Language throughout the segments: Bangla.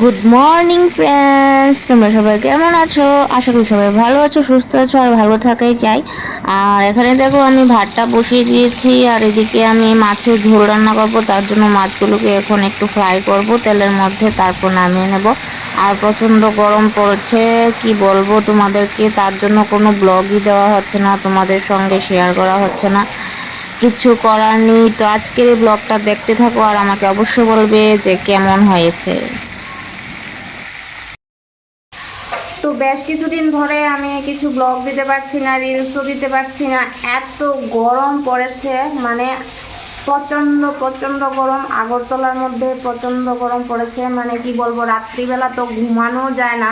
গুড মর্নিং ফ্রেন্ডস তোমরা সবাই কেমন আছো? আশা করি সবাই ভালো আছো, সুস্থ আছো আর ভালো থাকাই চাই। আর এখানে দেখো, আমি ভাতটা বসিয়ে দিয়েছি। আর এদিকে আমি মাছের ঝোল রান্না করব। তার জন্য মাছগুলোকে এখন একটু ফ্রাই করব, তেলের মধ্যে তারপর নামিয়ে নেব। আর প্রচণ্ড গরম পড়েছে, কি বলব তোমাদেরকে? তার জন্য কোনো ব্লগই দেওয়া হচ্ছে না, তোমাদের সঙ্গে শেয়ার করা হচ্ছে না। কিছু করার নেই। তো আজকের এই ব্লগটা দেখতে থাকো আর আমাকে অবশ্যই বলবে যে কেমন হয়েছে তো বেশ কিছুদিন ধরে আমি কিছু ব্লগ দিতে পারছি না রিলসও দিতে পারছি না। এত গরম পড়েছে মানে প্রচণ্ড প্রচণ্ড গরম। আগরতলার মধ্যে প্রচণ্ড গরম পড়েছে মানে কি বলব, রাত্রিবেলা তো ঘুমানো যায় না।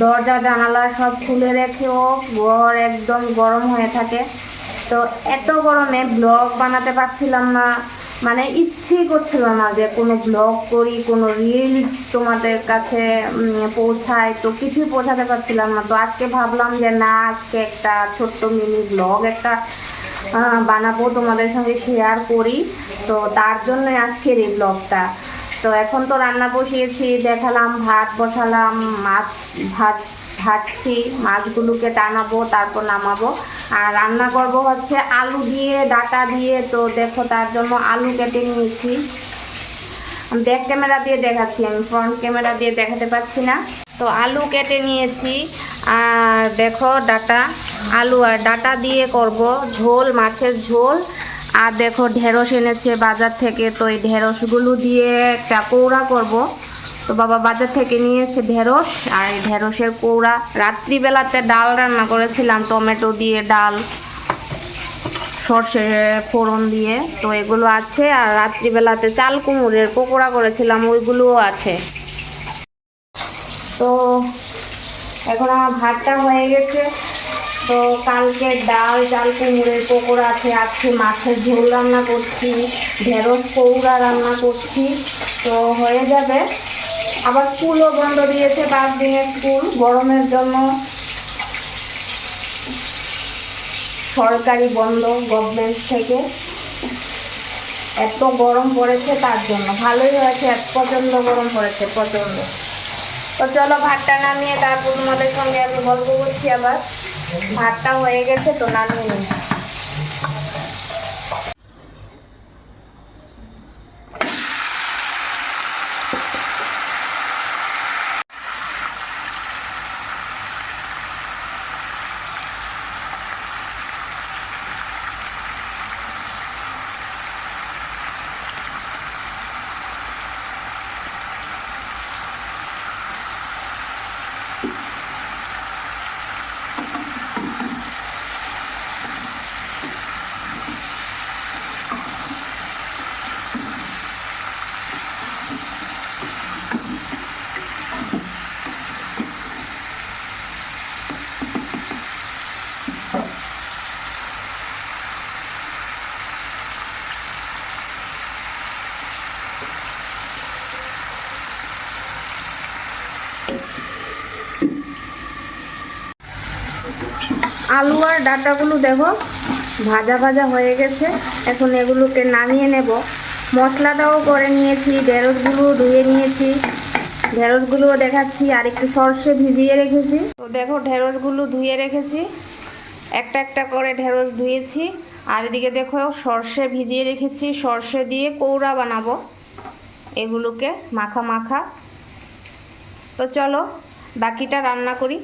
দরজা, জানালা সব খুলে রেখেও ঘর একদম গরম হয়ে থাকে। তো এত গরমে ব্লগ বানাতে পারছিলাম না। মানে ইচ্ছেই করছিল না যে কোনো ব্লগ করি, কোনো রিলস তোমাদের কাছে পৌঁছায়। তো কিছুই পৌঁছাতে পারছিলাম না। তো আজকে ভাবলাম যে না, আজকে একটা ছোট্ট মিনি ব্লগ একটা বানাবো, তোমাদের সঙ্গে শেয়ার করি। তো তার জন্য আজকের এই ব্লগটা তো এখন তো রান্না বসিয়েছি, দেখালাম, ভাত বসালাম, মাছ ভাত ভাজছি মাছগুলোকে টানাবো, তারপর নামাবো। আর রান্না করব হচ্ছে আলু দিয়ে, ডাটা দিয়ে। তো দেখো তার জন্য আলু কেটে নিয়েছি। ব্যাক ক্যামেরা দিয়ে দেখাচ্ছি, আমি ফ্রন্ট ক্যামেরা দিয়ে দেখাতে পারছি না। তো আলু কেটে নিয়েছি, আর দেখো ডাটা, আলু আর ডাটা দিয়ে করব ঝোল, মাছের ঝোল। আর দেখো ঢেঁড়স এনেছে বাজার থেকে, তো এই ঢেঁড়সগুলো দিয়ে একটা কৌড়া করব। তো বাবা বাজার থেকে নিয়েছে ঢেঁড়স, আর ঢেঁড়সের কৌড়া রাত্রিবেলাতে ডাল রান্না করেছিলাম, টমেটো দিয়ে ডাল, সর্ষে ফোড়ন দিয়ে। তো এগুলো আছে, আর রাত্রিবেলাতে চাল কুমড়ের পকোড়া করেছিলাম, ওইগুলোও আছে। তো এখন আমার ভাতটা হয়ে গেছে। তো কালকে ডাল, চাল কুমড়ের পকোড়া আছে, আজকে মাছের ঝোল রান্না করছি, ঢেঁড়স পৌড়া রান্না করছি। তো হয়ে যাবে। আবার স্কুলও বন্ধ দিয়েছে পাঁচ দিনের স্কুল। গরমের জন্য সরকারি বন্ধ গভর্নমেন্ট থেকে। এত গরম পড়েছে তার জন্য। ভালোই হয়েছে, এত প্রচণ্ড গরম পড়েছে, প্রচণ্ড। তো চলো ভাতটা নামিয়ে তারপর তোমাদের সঙ্গে আমি গল্প করছি আবার। ভাতটা হয়ে গেছে তো নামিয়ে নিই। আলু আর ডাটাগুলো দেখো, ভাজা ভাজা হয়ে গেছে। এখন এগুলোকে নামিয়ে নেব। মশলাটাও করে নিয়েছি, ঢেঁড়সগুলো ধুয়ে নিয়েছি। ঢেঁড়সগুলোও দেখাচ্ছি, আর একটু সর্ষে ভিজিয়ে রেখেছি। তো দেখো, ঢেঁড়সগুলো ধুয়ে রেখেছি। একটা একটা করে ঢেঁড়স ধুয়েছি। আর এদিকে দেখো, সর্ষে ভিজিয়ে রেখেছি। সর্ষে দিয়ে কৌড়া বানাবো এগুলোকে মাখা মাখা। তো চলো, বাকিটা রান্না করি।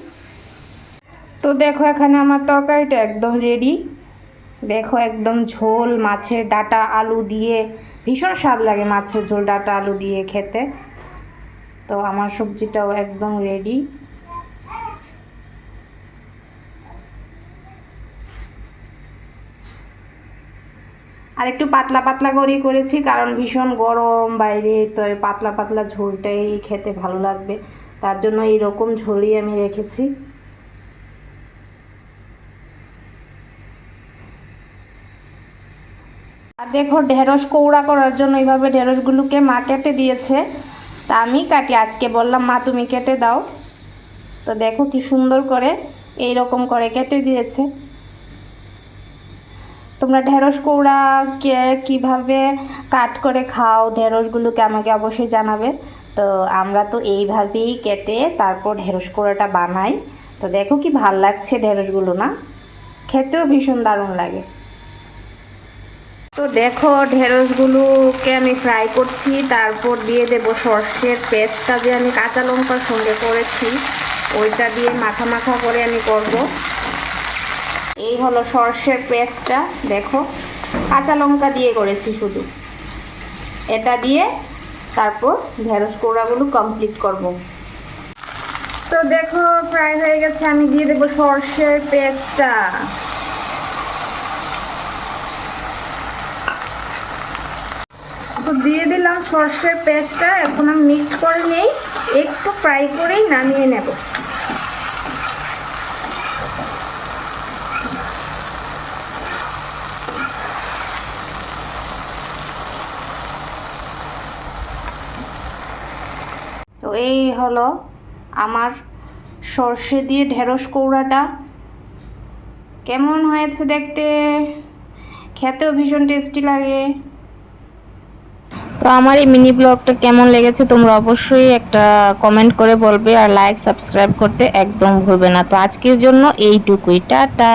তো দেখো এখানে আমার তরকারিটা একদম রেডি দেখো একদম ঝোল, মাছের ডাটা, আলু দিয়ে ভীষণ স্বাদ লাগে মাছের ঝোল, ডাটা, আলু দিয়ে খেতে। তো আমার সবজিটাও একদম রেডি আর একটু পাতলা পাতলা করেই করেছি, কারণ ভীষণ গরম বাইরে, তো পাতলা পাতলা ঝোলটাই খেতে ভালো লাগবে। তার জন্য এইরকম ঝোলই আমি রেখেছি। আর দেখো ঢেঁড়স কৌড়া করার জন্য এইভাবে ঢেঁড়সগুলোকে মা কেটে দিয়েছে। তা আমি কাটি, আজকে বললাম, মা, তুমি কেটে দাও। তো দেখো কি সুন্দর করে এই রকম করে কেটে দিয়েছে। তোমরা ঢেঁড়স কৌড়া কে কীভাবে কাট করে খাও, ঢেঁড়সগুলোকে আমাকে অবশ্যই জানাবে। তো আমরা তো এইভাবেই কেটে তারপর ঢেঁড়স কৌড়াটা বানাই। তো দেখো কি ভালো লাগছে ঢেঁড়সগুলো না। খেতেও ভীষণ দারুণ লাগে। তো দেখো ঢেঁড়সগুলোকে আমি ফ্রাই করছি, তারপর দিয়ে দেব সর্ষের পেস্টটা যে আমি কাঁচা লঙ্কার সঙ্গে করেছি, ওইটা দিয়ে মাখা মাখা করে আমি করব। এই হলো সর্ষের পেস্টটা, দেখো, কাঁচা লঙ্কা দিয়ে করেছি শুধু। এটা দিয়ে তারপর ঢেঁড়স কোড়াগুলো কমপ্লিট করব। তো দেখো ফ্রাই হয়ে গেছে, আমি দিয়ে দেবো সর্ষের পেস্টটা। তো দিয়ে দিলাম সর্ষের পেস্টটা, এখন আমি মিক্স করে নেই, একটু ফ্রাই করেই নামিয়ে নেব। তো এই হলো আমার সর্ষে দিয়ে ঢেঁড়স কৌড়াটা কেমন হয়েছে দেখতে? খেতেও ভীষণ টেস্টি লাগে। তো আমার এই মিনি ব্লগটা কেমন লেগেছে তোমরা অবশ্যই একটা কমেন্ট করে বলবে আর লাইক সাবস্ক্রাইব করতে একদম ভুলবে না। তো আজকের জন্য এইটুকুই। টাটা!